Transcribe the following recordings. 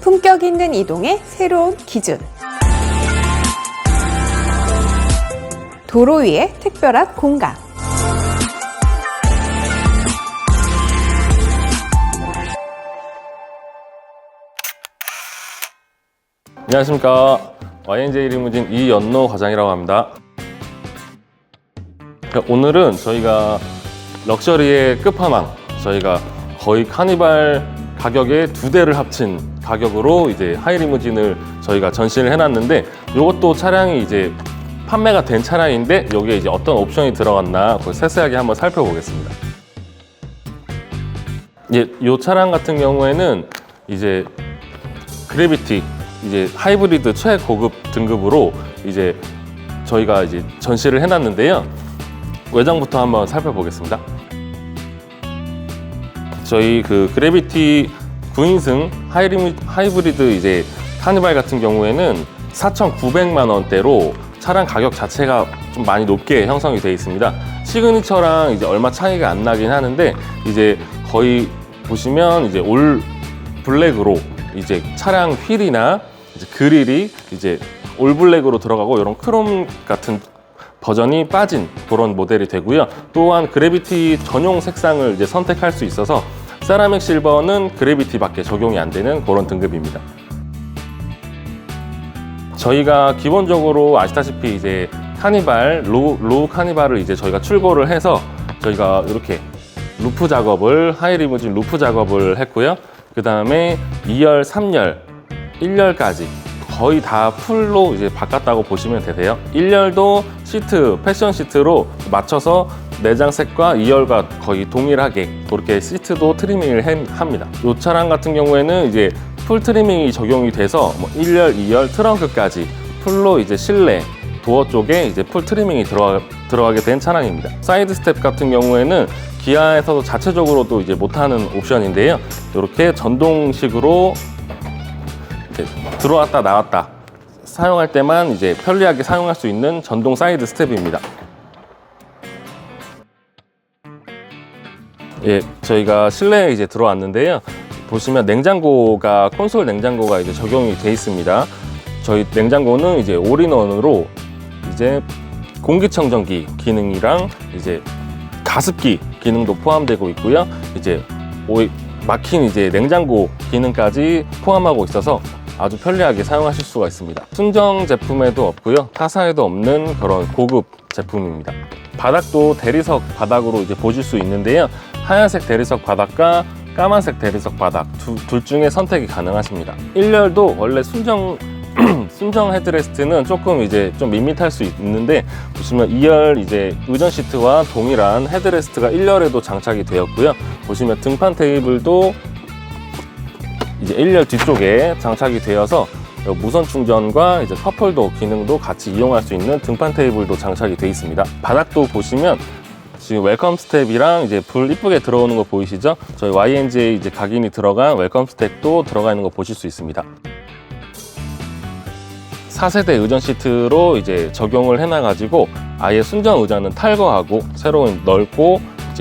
품격 있는 이동의 새로운 기준. 도로 위의 특별한 공간. 안녕하십니까. YNJ 리무진 이연노 과장이라고 합니다. 자, 오늘은 저희가 럭셔리의 끝판왕, 저희가 거의 카니발 가격의 두 대를 합친 가격으로 이제 하이리무진을 저희가 전시를 해놨는데 이것도 차량이 이제 판매가 된 차량인데 여기에 이제 어떤 옵션이 들어갔나 그걸 세세하게 한번 살펴보겠습니다. 예, 이 차량 같은 경우에는 이제 그래비티 이제 하이브리드 최고급 등급으로 이제 저희가 이제 전시를 해놨는데요. 외장부터 한번 살펴보겠습니다. 저희 그 그래비티 9인승 하이리미, 하이브리드 이제 카니발 같은 경우에는 4,900만 원대로 차량 가격 자체가 좀 많이 높게 형성이 되어 있습니다. 시그니처랑 이제 얼마 차이가 안 나긴 하는데 이제 거의 보시면 이제 올 블랙으로 이제 차량 휠이나 이제 그릴이 이제 올 블랙으로 들어가고 이런 크롬 같은 버전이 빠진 그런 모델이 되고요. 또한 그래비티 전용 색상을 이제 선택할 수 있어서 세라믹 실버는 그래비티밖에 적용이 안 되는 그런 등급입니다. 저희가 기본적으로 아시다시피 이제 카니발 로우, 로우 카니발을 이제 저희가 출고를 해서 저희가 이렇게 루프 작업을 하이리무진 루프 작업을 했고요. 그 다음에 2열, 3열, 1열까지 거의 다 풀로 이제 바꿨다고 보시면 되세요. 1열도 시트, 패션 시트로 맞춰서 내장색과 2열과 거의 동일하게 그렇게 시트도 트리밍을 해- 합니다. 이 차량 같은 경우에는 이제 풀 트리밍이 적용이 돼서 뭐 1열, 2열, 트렁크까지 풀로 이제 실내 도어 쪽에 이제 풀 트리밍이 들어가, 들어가게 된 차량입니다. 사이드 스텝 같은 경우에는 기아에서도 자체적으로도 이제 못하는 옵션인데요. 이렇게 전동식으로 들어왔다 나왔다 사용할 때만 이제 편리하게 사용할 수 있는 전동 사이드 스텝입니다. 예, 저희가 실내에 이제 들어왔는데요. 보시면 냉장고가 콘솔 냉장고가 이제 적용이 돼 있습니다. 저희 냉장고는 이제 올인원으로 이제 공기청정기 기능이랑 이제 가습기 기능도 포함되고 있고요. 이제 막힌 이제 냉장고 기능까지 포함하고 있어서 아주 편리하게 사용하실 수가 있습니다. 순정 제품에도 없고요. 타사에도 없는 그런 고급 제품입니다. 바닥도 대리석 바닥으로 이제 보실 수 있는데요. 하얀색 대리석 바닥과 까만색 대리석 바닥 두- 둘 중에 선택이 가능하십니다. 1열도 원래 순정 순정 헤드레스트는 조금 이제 좀 밋밋할 수 있는데 보시면 2열 이제 의전 시트와 동일한 헤드레스트가 1열에도 장착이 되었고요. 보시면 등판 테이블도 이제 1열 뒤쪽에 장착이 되어서 무선 충전과 이제 컵홀더 기능도 같이 이용할 수 있는 등판 테이블도 장착이 되어 있습니다. 바닥도 보시면 지금 웰컴 스텝이랑 이제 불 이쁘게 들어오는 거 보이시죠? 저희 YNJ 이제 각인이 들어간 웰컴 스텝도 들어가 있는 거 보실 수 있습니다. 4세대 의전 시트로 이제 적용을 해놔가지고 아예 순정 의자는 탈거하고 새로운 넓고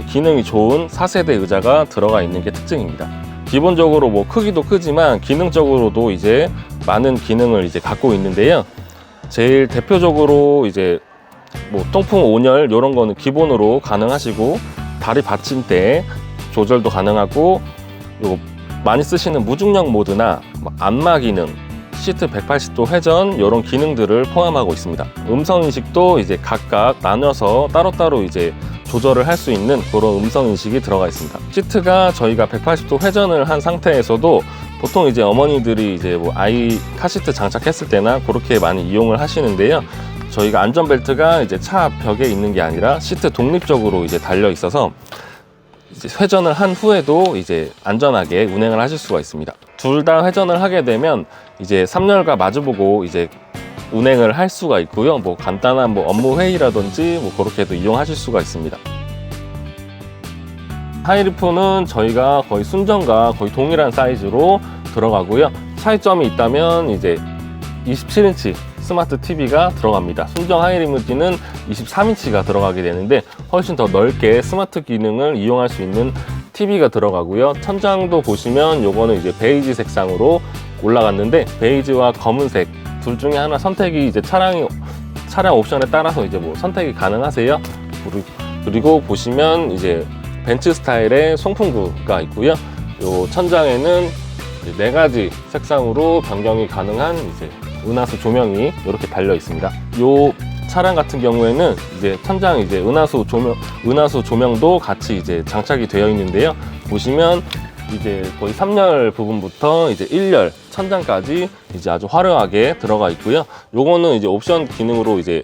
기능이 좋은 4세대 의자가 들어가 있는 게 특징입니다. 기본적으로 뭐 크기도 크지만 기능적으로도 이제 많은 기능을 이제 갖고 있는데요. 제일 대표적으로 이제 뭐 통풍 온열 이런 거는 기본으로 가능하시고 다리 받침대 조절도 가능하고 요거 많이 쓰시는 무중력 모드나 뭐 안마 기능 시트 180도 회전 이런 기능들을 포함하고 있습니다. 음성 인식도 이제 각각 나눠서 따로따로 이제 조절을 할 수 있는 그런 음성 인식이 들어가 있습니다. 시트가 저희가 180도 회전을 한 상태에서도 보통 이제 어머니들이 이제 뭐 아이 카시트 장착했을 때나 그렇게 많이 이용을 하시는데요. 저희가 안전벨트가 이제 차 벽에 있는 게 아니라 시트 독립적으로 이제 달려 있어서 이제 회전을 한 후에도 이제 안전하게 운행을 하실 수가 있습니다. 둘 다 회전을 하게 되면 이제 3열과 마주보고 이제 운행을 할 수가 있고요. 뭐 간단한 뭐 업무 회의라든지 뭐 그렇게도 이용하실 수가 있습니다. 하이리프는 저희가 거의 순정과 거의 동일한 사이즈로 들어가고요. 차이점이 있다면 이제 27인치 스마트 TV가 들어갑니다. 순정 하이리무진은 23인치가 들어가게 되는데 훨씬 더 넓게 스마트 기능을 이용할 수 있는 TV가 들어가고요. 천장도 보시면 요거는 이제 베이지 색상으로 올라갔는데 베이지와 검은색 둘 중에 하나 선택이 이제 차량이 차량 옵션에 따라서 이제 뭐 선택이 가능하세요. 그리고- 보시면 이제 벤츠 스타일의 송풍구가 있고요. 요 천장에는 네 가지 색상으로 변경이 가능한 이제 은하수 조명이 이렇게 달려 있습니다. 요 차량 같은 경우에는 이제 천장 이제 은하수 조명 은하수 조명도 같이 이제 장착이 되어 있는데요. 보시면 이제 거의 3열 부분부터 이제 1열 천장까지 이제 아주 화려하게 들어가 있고요. 요거는 이제 옵션 기능으로 이제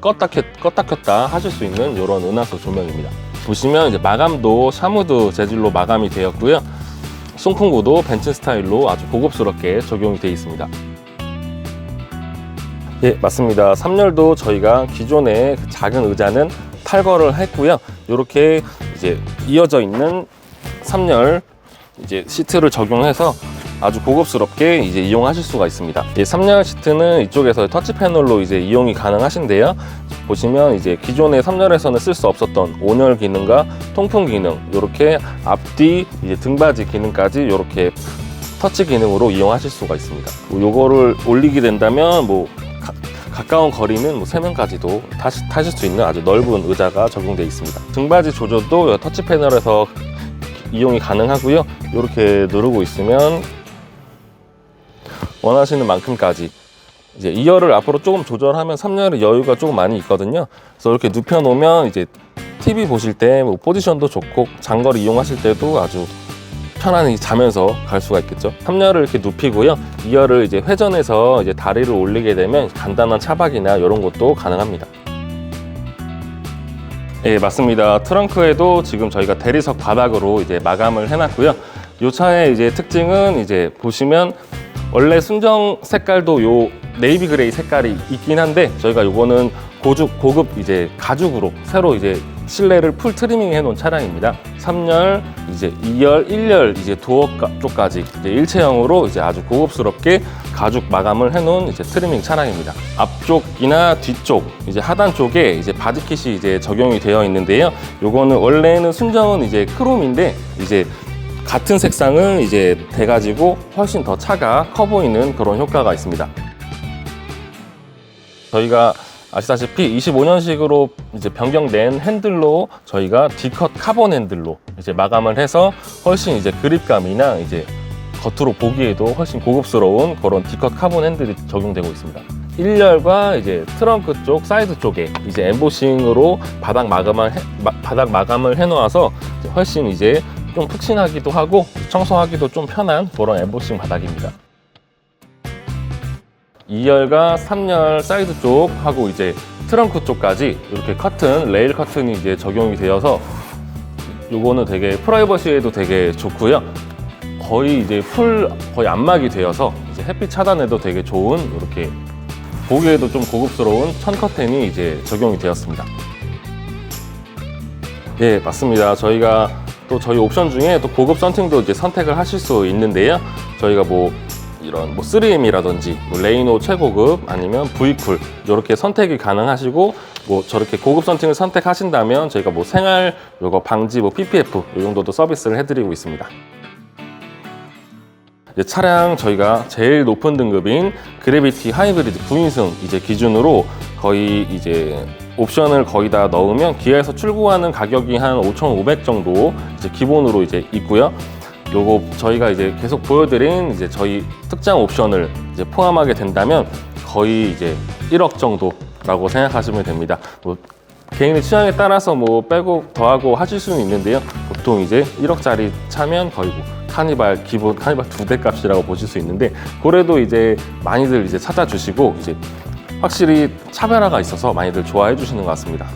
껐다 켰, 껐다 켰다 하실 수 있는 이런 은하수 조명입니다. 보시면 이제 마감도 샤무드 재질로 마감이 되었고요. 송풍구도 벤츠 스타일로 아주 고급스럽게 적용이 되어 있습니다. 예, 맞습니다. 3열도 저희가 기존의 그 작은 의자는 탈거를 했고요. 이렇게 이제 이어져 있는 3열 이제 시트를 적용해서 아주 고급스럽게 이제 이용하실 수가 있습니다. 이 3열 시트는 이쪽에서 터치 패널로 이제 이용이 가능하신데요. 보시면 이제 기존의 3열에서는 쓸 수 없었던 온열 기능과 통풍 기능, 이렇게 앞뒤 이제 등받이 기능까지 이렇게 터치 기능으로 이용하실 수가 있습니다. 뭐 요거를 올리게 된다면 뭐 가, 가까운 거리는 뭐 3명까지도 타시, 타실 수 있는 아주 넓은 의자가 적용되어 있습니다. 등받이 조절도 요 터치 패널에서 이용이 가능하고요. 이렇게 누르고 있으면 원하시는 만큼까지 이제 2열을 앞으로 조금 조절하면 3열의 여유가 조금 많이 있거든요. 그래서 이렇게 눕혀 놓으면 이제 TV 보실 때 뭐 포지션도 좋고 장거리 이용하실 때도 아주 편안히 자면서 갈 수가 있겠죠. 3열을 이렇게 눕히고요. 2열을 이제 회전해서 이제 다리를 올리게 되면 간단한 차박이나 이런 것도 가능합니다. 예, 맞습니다. 트렁크에도 지금 저희가 대리석 바닥으로 이제 마감을 해놨고요. 이 차의 이제 특징은 이제 보시면 원래 순정 색깔도 요 네이비 그레이 색깔이 있긴 한데 저희가 요거는 고죽 고급 이제 가죽으로 새로 이제 실내를 풀 트리밍 해놓은 차량입니다. 3열, 이제 2열, 1열 이제 도어 가- 쪽까지 이제 일체형으로 이제 아주 고급스럽게 가죽 마감을 해놓은 이제 트리밍 차량입니다. 앞쪽이나 뒤쪽 이제 하단 쪽에 이제 바디킷이 이제 적용이 되어 있는데요. 요거는 원래는 순정은 이제 크롬인데 이제 같은 색상을 이제 대가지고 훨씬 더 차가 커 보이는 그런 효과가 있습니다. 저희가 아시다시피 25년식으로 이제 변경된 핸들로 저희가 D컷 카본 핸들로 이제 마감을 해서 훨씬 이제 그립감이나 이제 겉으로 보기에도 훨씬 고급스러운 그런 D컷 카본 핸들이 적용되고 있습니다. 1열과 이제 트렁크 쪽, 사이드 쪽에 이제 엠보싱으로 바닥 마감을 해, 마- 바닥 마감을 해놓아서 이제 훨씬 이제 좀 푹신하기도 하고 청소하기도 좀 편한 그런 엠보싱 바닥입니다. 2열과 3열 사이드 쪽 하고 이제 트렁크 쪽까지 이렇게 커튼, 레일 커튼이 이제 적용이 되어서 요거는 되게 프라이버시에도 되게 좋고요. 거의 이제 풀 거의 안막이 되어서 이제 햇빛 차단에도 되게 좋은 이렇게 보기에도 좀 고급스러운 천 커튼이 이제 적용이 되었습니다. 예, 맞습니다. 저희가 또 저희 옵션 중에 또 고급 썬팅도 이제 선택을 하실 수 있는데요. 저희가 뭐 이런 뭐 3M이라든지 뭐 레이노 최고급 아니면 V쿨 이렇게 선택이 가능하시고 뭐 저렇게 고급 썬팅을 선택하신다면 저희가 뭐 생활 요거 방지 뭐 PPF 이 정도도 서비스를 해드리고 있습니다. 차량 저희가 제일 높은 등급인 그래비티 하이브리드 9인승 이제 기준으로 거의 이제 옵션을 거의 다 넣으면 기아에서 출고하는 가격이 한 5,500 정도 이제 기본으로 이제 있고요. 요거 저희가 이제 계속 보여드린 이제 저희 특장 옵션을 이제 포함하게 된다면 거의 이제 1억 정도라고 생각하시면 됩니다. 뭐 개인의 취향에 따라서 뭐 빼고 더하고 하실 수는 있는데요. 보통 이제 1억짜리 차면 거의 뭐 카니발 기본 카니발 두 대 값이라고 보실 수 있는데 그래도 이제 많이들 이제 찾아주시고 이제 확실히 차별화가 있어서 많이들 좋아해 주시는 것 같습니다.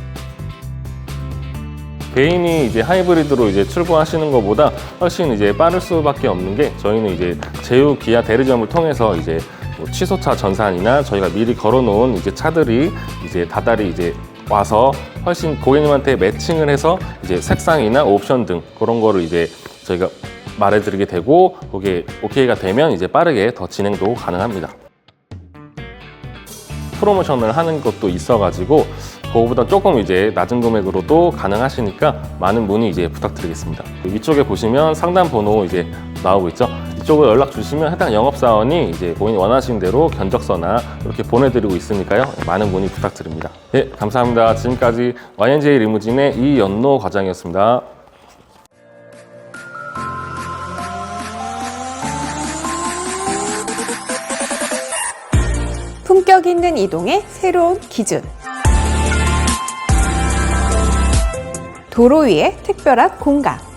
개인이 이제 하이브리드로 이제 출고하시는 것보다 훨씬 이제 빠를 수밖에 없는 게 저희는 이제 제휴 기아 대리점을 통해서 이제 뭐 취소차 전산이나 저희가 미리 걸어놓은 이제 차들이 이제 다달이 이제 와서 훨씬 고객님한테 매칭을 해서 이제 색상이나 옵션 등 그런 거를 이제 저희가 말해드리게 되고 그게 오케이가 되면 이제 빠르게 더 진행도 가능합니다. 프로모션을 하는 것도 있어가지고 그거보다 조금 이제 낮은 금액으로도 가능하시니까 많은 문의 이제 부탁드리겠습니다. 위쪽에 보시면 상담 번호 이제 나오고 있죠. 이쪽으로 연락 주시면 해당 영업사원이 이제 본인이 원하시는 대로 견적서나 이렇게 보내드리고 있으니까요. 많은 문의 부탁드립니다. 예, 감사합니다. 지금까지 YNJ 리무진의 이연노 과장이었습니다. 품격 있는 이동의 새로운 기준. 도로 위의 특별한 공간.